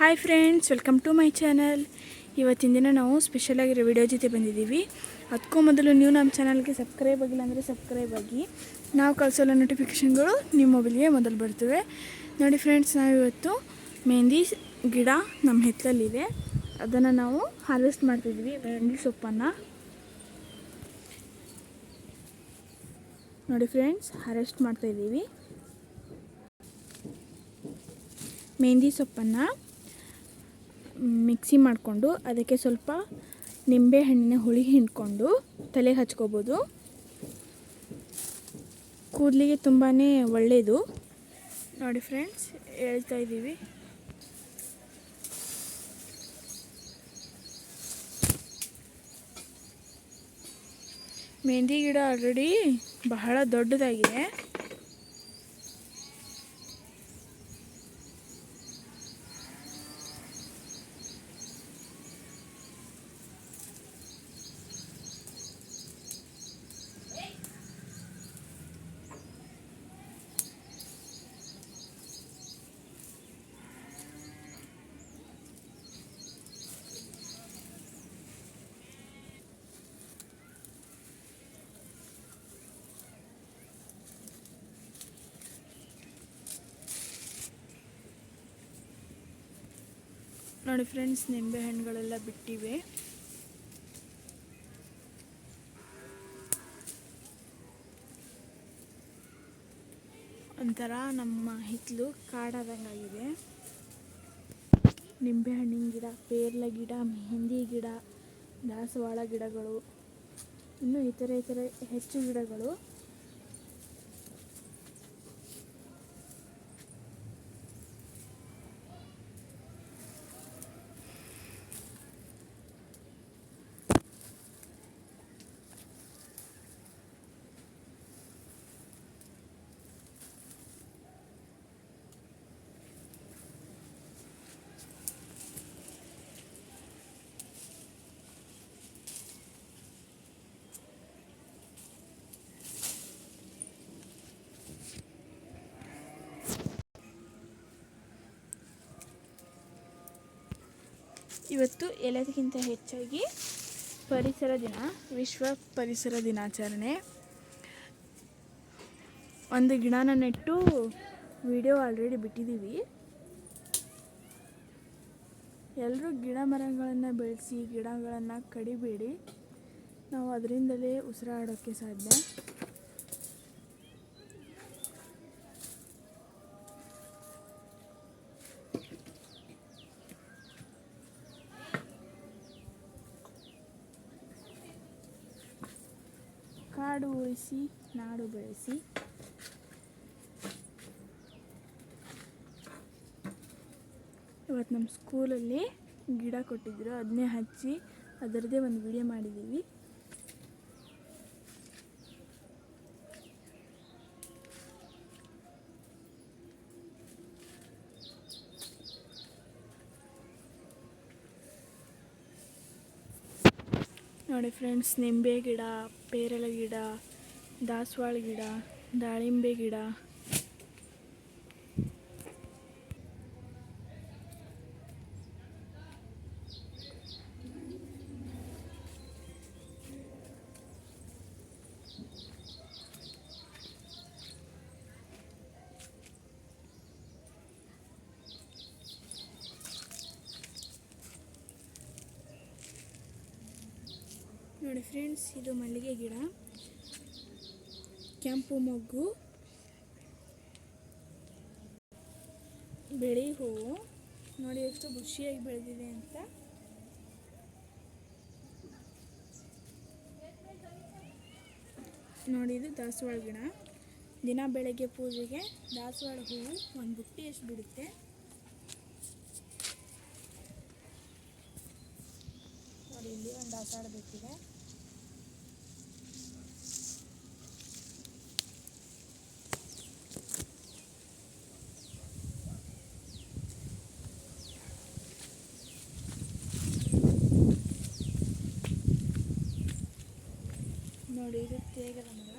Hi friends welcome to my channel ಇವತ್ತಿನ ದಿನ ನಾವು ಸ್ಪೆಷಲಾಗಿರೋ ವಿಡಿಯೋ ಜೊತೆ ಬಂದಿದ್ದೀವಿ. ಅದಕ್ಕೂ ಮೊದಲು ನೀವು ನಮ್ಮ ಚಾನಲ್ಗೆ ಸಬ್ಸ್ಕ್ರೈಬ್ ಆಗಿಲ್ಲ ಅಂದರೆ ಸಬ್ಸ್ಕ್ರೈಬ್ ಆಗಿ. ನಾವು ಕಳಿಸೋಲ್ಲ ನೋಟಿಫಿಕೇಷನ್ಗಳು ನಿಮ್ಮ ಮೊಬೈಲ್ಗೆ ಮೊದಲು ಬರ್ತವೆ. ನೋಡಿ ಫ್ರೆಂಡ್ಸ್ ನಾವಿವತ್ತು ಮೆಹಂದಿ ಗಿಡ ನಮ್ಮ ಹಿತ್ತಲಲ್ಲಿದೆ. ಅದನ್ನು ನಾವು ಹಾರ್ವೆಸ್ಟ್ ಮಾಡ್ತಿದ್ವಿ ಮೆಹಂದಿ ಸೊಪ್ಪನ್ನು. ನೋಡಿ ಫ್ರೆಂಡ್ಸ್ ಹಾರ್ವೆಸ್ಟ್ ಮಾಡ್ತಾಯಿದ್ದೀವಿ ಮೆಹಂದಿ ಸೊಪ್ಪನ್ನು. ಮಿಕ್ಸಿ ಮಾಡಿಕೊಂಡು ಅದಕ್ಕೆ ಸ್ವಲ್ಪ ನಿಂಬೆ ಹಣ್ಣಿನ ಹುಳಿ ಹಿಂಡ್ಕೊಂಡು ತಲೆಗೆ ಹಚ್ಕೋಬೋದು. ಕೂದಲಿಗೆ ತುಂಬಾ ಒಳ್ಳೆಯದು ನೋಡಿ ಫ್ರೆಂಡ್ಸ್, ಹೇಳ್ತಾ ಇದ್ದೀವಿ. ಮೆಹಂದಿ ಗಿಡ ಆಲ್ರೆಡಿ ಬಹಳ ದೊಡ್ಡದಾಗಿದೆ. ನೋಡಿ ಫ್ರೆಂಡ್ಸ್, ನಿಂಬೆ ಹಣ್ಣುಗಳೆಲ್ಲ ಬಿಟ್ಟಿವೆ. ಒಂಥರ ನಮ್ಮ ಹಿತ್ತಲು ಕಾಡಾದಂಗಾಗಿದೆ. ನಿಂಬೆ ಹಣ್ಣಿನ ಗಿಡ, ಪೇರ್ಲ ಗಿಡ, ಮೆಹಂದಿ ಗಿಡ, ದಾಸವಾಳ ಗಿಡಗಳು, ಇನ್ನು ಇತರೆ ಇತರೆ ಹೆಚ್ಚು ಗಿಡಗಳು. ಇವತ್ತು ಎಲ್ಲದಕ್ಕಿಂತ ಹೆಚ್ಚಾಗಿ ಪರಿಸರ ದಿನ, ವಿಶ್ವ ಪರಿಸರ ದಿನಾಚರಣೆ. ಒಂದು ಗಿಡನ ನೆಟ್ಟು ವಿಡಿಯೋ ಆಲ್ರೆಡಿ ಬಿಟ್ಟಿದ್ದೀವಿ ಎಲ್ಲರೂ ಗಿಡ ಮರಗಳನ್ನು ಬೆಳೆಸಿ ಗಿಡಗಳನ್ನು ಕಡಿಬೇಡಿ. ನಾವು ಅದರಿಂದಲೇ ಉಸಿರಾಡೋಕ್ಕೆ ಸಾಧ್ಯ. ಕಾಡು ಉಳಿಸಿ, ನಾಡು ಬೆಳೆಸಿ. ಇವತ್ತು ನಮ್ಮ ಸ್ಕೂಲಲ್ಲಿ ಗಿಡ ಕೊಟ್ಟಿದ್ರು, ಅದನ್ನೇ ಹಚ್ಚಿ, ಅದರದ್ದೇ ಒಂದು ವಿಡಿಯೋ ಮಾಡಿದ್ದೀವಿ. ನೋಡಿ ಫ್ರೆಂಡ್ಸ್ ನಿಂಬೆ ಗಿಡ ಪೇರಲ ಗಿಡ ದಾಸವಾಳ ಗಿಡ ದಾಳಿಂಬೆ ಗಿಡ. ನೋಡಿ ಫ್ರೆಂಡ್ಸ್, ಇದು ಮಲ್ಲಿಗೆ ಗಿಡ. ಕೆಂಪು ಮೊಗ್ಗು. ಬಿಳಿ ಹೂವು. ನೋಡಿ ಎಷ್ಟು ಖುಷಿಯಾಗಿ ಬೆಳೆದಿದೆ ಅಂತ. ನೋಡಿ ಇದು ದಾಸವಾಳ ಗಿಡ. ದಿನ ಬೆಳಗ್ಗೆ ಪೂಜೆಗೆ ದಾಸವಾಳ ಹೂವು ಒಂದು ಬುಟ್ಟಿ ಎಷ್ಟು ಬಿಡುತ್ತೆ? ನೋಡಿ, ಇಲ್ಲಿ ಒಂದು ದಾಸವಾಳ ಬಿಟ್ಟಿದೆ. ನೋಡಿ, ಇದು ತೇಗದ ಮರ.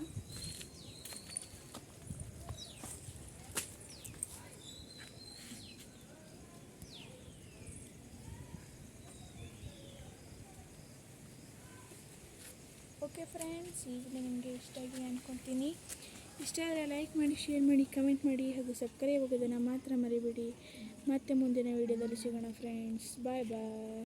ಓಕೆ ಫ್ರೆಂಡ್ಸ್ ಈ ನಿಮಗೆ ಇಷ್ಟ ಆಗಿ ಅಂದ್ಕೊತೀನಿ ಇಷ್ಟ ಆದರೆ ಲೈಕ್ ಮಾಡಿ ಶೇರ್ ಮಾಡಿ ಕಮೆಂಟ್ ಮಾಡಿ ಹಾಗೂ ಸಬ್ಸ್ಕ್ರೈಬ್ ಆಗೋದನ್ನು ಮಾತ್ರ ಮರಿಬೇಡಿ. ಮತ್ತೆ ಮುಂದಿನ ವೀಡಿಯೋದಲ್ಲಿ ಸಿಗೋಣ ಫ್ರೆಂಡ್ಸ್ ಬಾಯ್ ಬಾಯ್